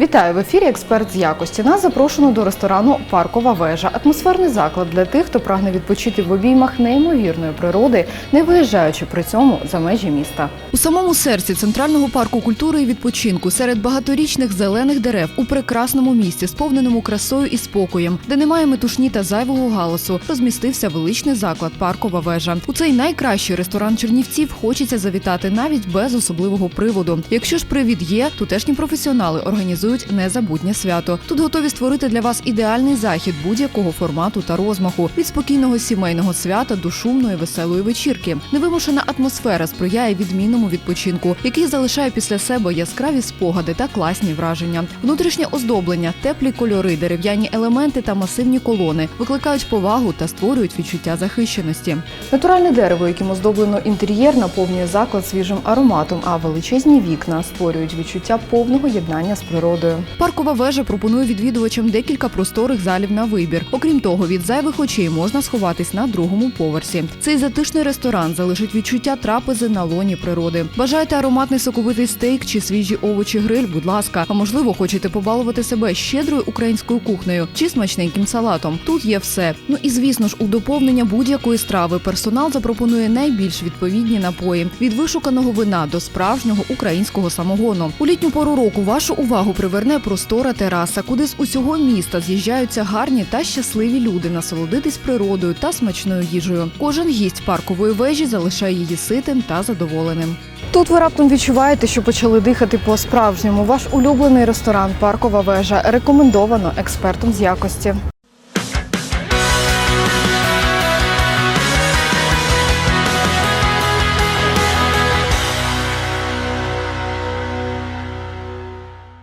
Вітаю в ефірі. Експерт з якості. Нас запрошено до ресторану Паркова вежа. Атмосферний заклад для тих, хто прагне відпочити в обіймах неймовірної природи, не виїжджаючи при цьому за межі міста. У самому серці центрального парку культури і відпочинку серед багаторічних зелених дерев у прекрасному місті, сповненому красою і спокоєм, де немає метушні та зайвого галасу, розмістився величний заклад Паркова вежа. У цей найкращий ресторан Чернівців хочеться завітати навіть без особливого приводу. Якщо ж привід є, тутешні професіонали організують незабутнє свято. Тут готові створити для вас ідеальний захід будь-якого формату та розмаху від спокійного сімейного свята до шумної веселої вечірки. Невимушена атмосфера сприяє відмінному відпочинку, який залишає після себе яскраві спогади та класні враження. Внутрішнє оздоблення, теплі кольори, дерев'яні елементи та масивні колони викликають повагу та створюють відчуття захищеності. Натуральне дерево, яким оздоблено інтер'єр, наповнює заклад свіжим ароматом, а величезні вікна створюють відчуття повного єднання з природою. Паркова вежа пропонує відвідувачам декілька просторих залів на вибір. Окрім того, від зайвих очей можна сховатись на другому поверсі. Цей затишний ресторан залишить відчуття трапези на лоні природи. Бажаєте ароматний соковитий стейк чи свіжі овочі гриль? Будь ласка, а можливо, хочете побалувати себе щедрою українською кухнею чи смачненьким салатом. Тут є все. Ну і звісно ж, у доповнення будь-якої страви персонал запропонує найбільш відповідні напої від вишуканого вина до справжнього українського самогону. У літню пору року вашу увагу приверне простора тераса, куди з усього міста з'їжджаються гарні та щасливі люди насолодитись природою та смачною їжею. Кожен гість паркової вежі залишає її ситим та задоволеним. Тут ви раптом відчуваєте, що почали дихати по-справжньому. Ваш улюблений ресторан Паркова вежа рекомендовано експертом з якості.